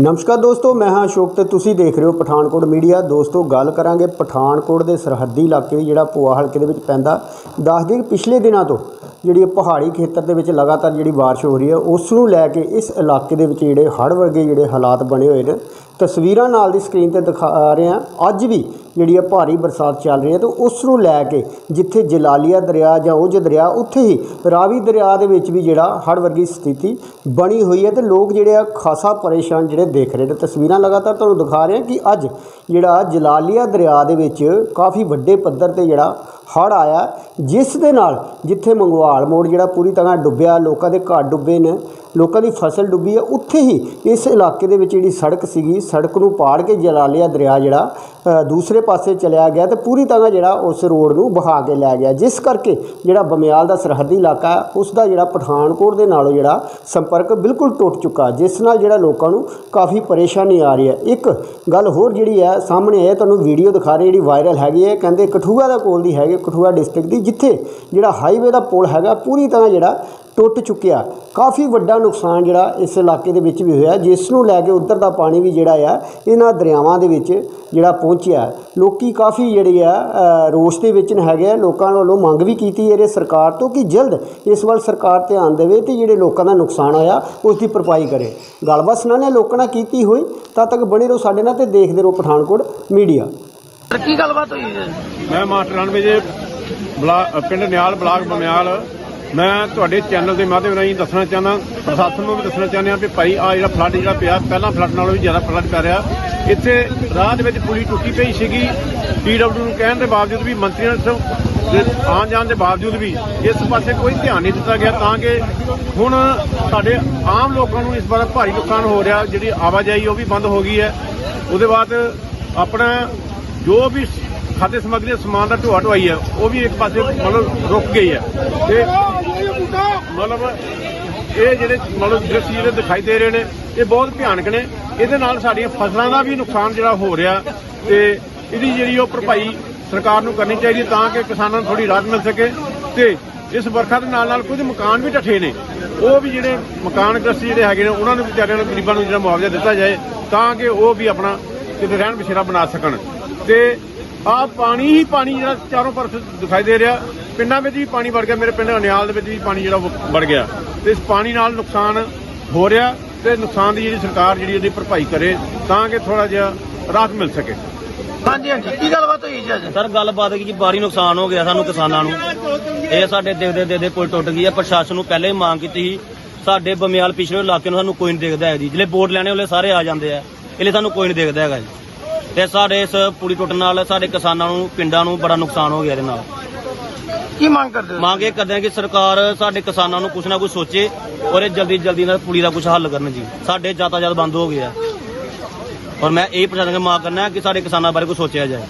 ਨਮਸਕਾਰ ਦੋਸਤੋ, ਮੈਂ ਹਾਂ ਅਸ਼ੋਕ ਤੇ ਤੁਸੀਂ ਦੇਖ ਰਹੇ ਹੋ ਪਠਾਨਕੋਟ ਮੀਡੀਆ। ਦੋਸਤੋ, ਗੱਲ ਕਰਾਂਗੇ ਪਠਾਨਕੋਟ ਦੇ ਸਰਹੱਦੀ ਇਲਾਕੇ ਜਿਹੜਾ ਪੋਆ ਹਲਕੇ ਦੇ ਵਿੱਚ ਪੈਂਦਾ। ਦੱਸ ਦਈਏ ਕਿ ਪਿਛਲੇ ਦਿਨਾਂ ਤੋਂ ਜਿਹੜੀ ਪਹਾੜੀ ਖੇਤਰ ਦੇ ਵਿੱਚ ਲਗਾਤਾਰ ਜਿਹੜੀ ਬਾਰਿਸ਼ ਹੋ ਰਹੀ ਹੈ, ਉਸ ਨੂੰ ਲੈ ਕੇ ਇਸ ਇਲਾਕੇ ਦੇ ਵਿੱਚ ਜਿਹੜੇ ਹੜ੍ਹ ਵਰਗੇ ਜਿਹੜੇ ਹਾਲਾਤ ਬਣੇ ਹੋਏ ਨੇ। ਤਸਵੀਰਾਂ ਨਾਲ ਦੀ ਸਕਰੀਨ ਤੇ ਦਿਖਾ ਰਹੇ ਹਾਂ। ਅੱਜ ਵੀ ਜਿਹੜੀ ਆ ਭਾਰੀ ਬਰਸਾਤ ਚੱਲ ਰਹੀ ਹੈ, ਤੇ ਉਸ ਨੂੰ ਲੈ ਕੇ ਜਿੱਥੇ ਜਲਾਲੀਆ ਦਰਿਆ ਜਾਂ ਉਜ ਦਰਿਆ, ਉੱਥੇ ਹੀ ਰਾਵੀ ਦਰਿਆ ਦੇ ਵਿੱਚ ਵੀ ਜਿਹੜਾ ਹੜ੍ਹ ਵਰਗੀ ਸਥਿਤੀ ਬਣੀ ਹੋਈ ਹੈ ਤੇ ਲੋਕ ਜਿਹੜੇ ਆ ਖਾਸਾ ਪਰੇਸ਼ਾਨ ਜਿਹੜੇ ਦੇਖ ਰਹੇ ਨੇ। ਤਸਵੀਰਾਂ ਲਗਾਤਾਰ ਤੁਹਾਨੂੰ ਦਿਖਾ ਰਹੇ ਹਾਂ ਕਿ ਅੱਜ ਜਿਹੜਾ ਜਲਾਲੀਆ ਦਰਿਆ ਦੇ ਵਿੱਚ ਕਾਫੀ ਵੱਡੇ ਪੱਧਰ ਤੇ ਜਿਹੜਾ ਹੜ੍ਹ ਆਇਆ ਜਿਸ ਦੇ ਨਾਲ ਜਿੱਥੇ ਮੰਗਵਾਲ ਮੋੜ ਜਿਹੜਾ ਪੂਰੀ ਤਰ੍ਹਾਂ ਡੁੱਬਿਆ, ਲੋਕਾਂ ਦੇ ਘਰ ਡੁੱਬੇ ਨੇ, ਲੋਕਾਂ ਦੀ ਫਸਲ ਡੁੱਬੀ ਹੈ, ਉੱਥੇ ਹੀ ਇਸ ਇਲਾਕੇ ਦੇ ਵਿੱਚ ਜਿਹੜੀ ਸੜਕ ਸੀਗੀ, ਸੜਕ ਨੂੰ ਪਾੜ ਕੇ ਜਲਾਲੀਆ ਦਰਿਆ ਜਿਹੜਾ ਦੂਸਰੇ ਪਾਸੇ ਚਲਿਆ ਗਿਆ ਤੇ ਪੂਰੀ ਤਰ੍ਹਾਂ ਜਿਹੜਾ ਉਸ ਰੋਡ ਨੂੰ ਬਹਾ ਕੇ ਲੈ ਗਿਆ। ਜਿਸ ਕਰਕੇ ਜਿਹੜਾ ਬਮਿਆਲ ਦਾ ਸਰਹੱਦੀ ਇਲਾਕਾ ਉਸ ਦਾ ਜਿਹੜਾ ਪਠਾਨਕੋਟ ਦੇ ਨਾਲੋਂ ਜਿਹੜਾ ਸੰਪਰਕ ਬਿਲਕੁਲ ਟੁੱਟ ਚੁੱਕਾ ਜਿਸ ਨਾਲ ਜਿਹੜਾ ਲੋਕਾਂ ਨੂੰ ਕਾਫੀ ਪਰੇਸ਼ਾਨੀ ਆ ਰਹੀ ਹੈ। ਇੱਕ ਗੱਲ ਹੋਰ ਜਿਹੜੀ ਹੈ, ਸਾਹਮਣੇ ਹੈ, ਤੁਹਾਨੂੰ ਵੀਡੀਓ ਦਿਖਾ ਰਹੀ ਜਿਹੜੀ ਵਾਇਰਲ ਹੈਗੀ ਹੈ, ਕਹਿੰਦੇ ਕਠੂਆ ਦਾ ਕੋਲ ਦੀ ਹੈਗੇ ਕਠੂਆ ਡਿਸਟ੍ਰਿਕਟ ਦੀ, ਜਿੱਥੇ ਜਿਹੜਾ ਹਾਈਵੇ ਦਾ ਪੁਲ ਹੈਗਾ, ਪੂਰੀ ਤਰ੍ਹਾਂ ਜਿਹੜਾ ਟੁੱਟ ਚੁੱਕਿਆ। ਕਾਫੀ ਵੱਡਾ ਨੁਕਸਾਨ ਜਿਹੜਾ ਇਸ ਇਲਾਕੇ ਦੇ ਵਿੱਚ ਵੀ ਹੋਇਆ। ਜਿਸ ਨੂੰ ਲੈ ਕੇ ਉੱਧਰ ਦਾ ਪਾਣੀ ਵੀ ਜਿਹੜਾ ਆ ਇਹਨਾਂ ਦਰਿਆਵਾਂ ਦੇ ਵਿੱਚ ਜਿਹੜਾ ਪਹੁੰਚਿਆ। ਲੋਕੀ ਕਾਫੀ ਜਿਹੜੇ ਆ ਰੋਸ਼ ਦੇ ਵਿੱਚ ਹੈਗੇ ਆ। ਲੋਕਾਂ ਵੱਲੋਂ ਮੰਗ ਵੀ ਕੀਤੀ ਇਹਦੇ ਸਰਕਾਰ ਤੋਂ ਕਿ ਜਲਦ ਇਸ ਵੱਲ ਸਰਕਾਰ ਧਿਆਨ ਦੇਵੇ ਤੇ ਜਿਹੜੇ ਲੋਕਾਂ ਦਾ ਨੁਕਸਾਨ ਹੋਇਆ ਉਸ ਦੀ ਭਰਪਾਈ ਕਰੇ। ਗੱਲਬਾਤ ਸੁਣਾਣੇ ਲੋਕਾਂ ਨਾਲ ਕੀਤੀ ਹੋਈ। ਤਦ ਤੱਕ ਬਣੇ ਰਹੋ ਸਾਡੇ ਨਾਲ ਤੇ ਦੇਖਦੇ ਰਹੋ ਪਠਾਨਕੋਟ ਮੀਡੀਆ। ਕੀ ਗੱਲਬਾਤ ਹੋਈ ਹੈ? ਮੈਂ ਮਾਸਟਰ 99 ਜੇ ਬਲਾ- ਪਿੰਡ ਨਿਆਲ ਬਲਾਕ ਬਮਿਆਲ ਮੈਂ ਤੁਹਾਡੇ ਚੈਨਲ ਦੇ ਮਾਧਿਅਮ ਰਾਹੀਂ ਦੱਸਣਾ ਚਾਹੁੰਦਾ, ਪ੍ਰਸ਼ਾਸਨ ਨੂੰ ਵੀ ਦੱਸਣਾ ਚਾਹੁੰਦੇ ਹਾਂ ਵੀ ਭਾਈ ਆ ਜਿਹੜਾ ਫਲੱਡ ਜਿਹੜਾ ਪਿਆ, ਪਹਿਲਾਂ ਫਲੱਡ ਨਾਲੋਂ ਵੀ ਜ਼ਿਆਦਾ ਫਲੱਡ ਪੈ ਰਿਹਾ। ਇੱਥੇ ਰਾਹ ਦੇ ਵਿੱਚ ਪੁਲੀ ਟੁੱਟੀ ਪਈ ਸੀਗੀ। ਪੀਡਬਲਯੂ ਨੂੰ ਕਹਿਣ ਦੇ ਬਾਵਜੂਦ ਵੀ, ਮੰਤਰੀਆਂ ਤੋਂ ਆਉਣ ਜਾਣ ਦੇ ਬਾਵਜੂਦ ਵੀ ਇਸ ਪਾਸੇ ਕੋਈ ਧਿਆਨ ਨਹੀਂ ਦਿੱਤਾ ਗਿਆ, ਤਾਂ ਕਿ ਹੁਣ ਸਾਡੇ ਆਮ ਲੋਕਾਂ ਨੂੰ ਇਸ ਬਾਰੇ ਭਾਰੀ ਨੁਕਸਾਨ ਹੋ ਰਿਹਾ, ਜਿਹੜੀ ਆਵਾਜਾਈ ਉਹ ਵੀ ਬੰਦ ਹੋ ਗਈ ਹੈ। ਉਹਦੇ ਬਾਅਦ ਆਪਣਾ ਜੋ ਵੀ ਖਾਤੇ ਸਮੱਗਰੀ ਸਮਾਨ ਦਾ ਢੋਆ ਢੋਆਈ ਹੈ, ਉਹ ਵੀ ਇੱਕ ਪਾਸੇ ਮਤਲਬ ਰੁਕ ਗਈ ਹੈ। ਤੇ ਮਤਲਬ ਇਹ ਜਿਹੜੇ ਮਤਲਬ ਦ੍ਰਿਸ਼ ਜਿਹੜੇ ਦਿਖਾਈ ਦੇ ਰਹੇ ਨੇ, ਇਹ ਬਹੁਤ ਭਿਆਨਕ ਨੇ। ਇਹਦੇ ਨਾਲ ਸਾਡੀਆਂ ਫਸਲਾਂ ਦਾ ਵੀ ਨੁਕਸਾਨ ਜਿਹੜਾ ਹੋ ਰਿਹਾ ਤੇ ਇਹਦੀ ਜਿਹੜੀ ਉਹ ਭਰਪਾਈ ਸਰਕਾਰ ਨੂੰ ਕਰਨੀ ਚਾਹੀਦੀ ਤਾਂ ਕਿ ਕਿਸਾਨਾਂ ਨੂੰ ਥੋੜੀ ਰਾਹਤ ਮਿਲ ਸਕੇ ਤੇ ਇਸ ਵਰਖਾ ਦੇ ਨਾਲ ਨਾਲ ਕੁਝ ਮਕਾਨ ਵੀ ਢੱਠੇ ਨੇ। ਉਹ ਵੀ ਜਿਹੜੇ ਮਕਾਨ ਗ੍ਰਸਤ ਜਿਹੜੇ ਹੈਗੇ ਨੇ, ਉਹਨਾਂ ਨੂੰ ਵਿਚਾਰਿਆਂ ਨੂੰ ਗਰੀਬਾਂ ਨੂੰ ਜਿਹੜਾ ਮੁਆਵਜ਼ਾ ਦਿੱਤਾ ਜਾਏ ਤਾਂ ਕਿ ਉਹ ਵੀ ਆਪਣਾ ਕਿਤੇ ਰਹਿਣ ਬਸੇਰਾ ਬਣਾ ਸਕਣ। ਤੇ ਆ ਪਾਣੀ ਹੀ ਪਾਣੀ ਜਿਹੜਾ ਚਾਰੋਂ ਪਾਸੇ ਦਿਖਾਈ ਦੇ ਰਿਹਾ। ਪਿੰਡਾਂ ਵਿੱਚ ਵੀ ਪਾਣੀ ਵੜ ਗਿਆ ਮੇਰੇ ਪਿੰਡ ਅਨਿਆਲ ਦੇ ਵਿੱਚ ਵੀ ਪਾਣੀ ਜਿਹੜਾ ਉਹ ਵੜ ਗਿਆ। ਤੇ ਇਸ ਪਾਣੀ ਨਾਲ ਨੁਕਸਾਨ ਹੋ ਰਿਹਾ ਤੇ ਨੁਕਸਾਨ ਦੀ ਜਿਹੜੀ ਸਰਕਾਰ ਜਿਹੜੀ ਇਹਦੀ ਭਰਪਾਈ ਕਰੇ ਤਾਂ ਕਿ ਥੋੜਾ ਜਿਹਾ ਰਾਹਤ ਮਿਲ ਸਕੇ। ਹਾਂਜੀ ਹਾਂਜੀ। ਕੀ ਗੱਲਬਾਤ ਹੋਈ ਜੀ ਅੱਜ? ਸਰ ਗੱਲਬਾਤ ਕੀ ਜੀ ਭਾਰੀ ਨੁਕਸਾਨ ਹੋ ਗਿਆ ਸਾਨੂੰ ਕਿਸਾਨਾਂ ਨੂੰ। ਇਹ ਸਾਡੇ ਦੇਖਦੇ ਦੇਖਦੇ ਪੁਲ ਟੁੱਟ ਗਈ ਹੈ ਪ੍ਰਸ਼ਾਸਨ ਨੂੰ ਪਹਿਲੇ ਹੀ ਮੰਗ ਕੀਤੀ ਸੀ। ਸਾਡੇ ਬਮਿਆਲ ਪਿਛਲੇ ਇਲਾਕੇ ਨੂੰ ਸਾਨੂੰ ਕੋਈ ਨਹੀਂ ਦੇਖਦਾ ਹੈ ਜੀ। ਜਿਹੜੇ ਵੋਟ ਲੈਣੇ ਵਾਲੇ ਸਾਰੇ ਆ ਜਾਂਦੇ ਆ। ਇਹ ਲਈ ਸਾਨੂੰ ਕੋਈ ਨਹੀਂ ਦੇਖਦਾ ਹੈਗਾ ਜੀ। ਤੇ ਸਾਡੇ ਇਸ ਪੁਲੀ ਟੁੱਟਣ ਨਾਲ ਸਾਡੇ ਕਿਸਾਨਾਂ ਨੂੰ ਪਿੰਡਾਂ ਨੂੰ ਬੜਾ ਨੁਕਸਾਨ ਹੋ ਗਿਆ ਇਹਦੇ ਨਾਲ। ਕੀ ਮੰਗ ਕਰਦੇ ਹੋ? ਮੰਗ ਇਹ ਕਰਦੇ ਹਾਂ ਕਿ ਸਰਕਾਰ ਸਾਡੇ ਕਿਸਾਨਾਂ ਨੂੰ ਕੁਛ ਨਾ ਕੁਛ ਸੋਚੇ ਔਰ ਇਹ ਜਲਦੀ ਜਲਦੀ ਨਾਲ ਪੁਲੀ ਦਾ ਕੁਛ ਹੱਲ ਕਰਨ ਜੀ। ਸਾਡੇ ਯਾਤਾਯਾਤ ਬੰਦ ਹੋ ਗਿਆ ਔਰ ਮੈਂ ਇਹ ਪ੍ਰਸ਼ਾਸਨ ਨੂੰ ਮੰਗ ਕਰਨਾ ਕਿ ਸਾਡੇ ਕਿਸਾਨਾਂ ਬਾਰੇ ਕੁਛ ਸੋਚਿਆ ਜਾਏ।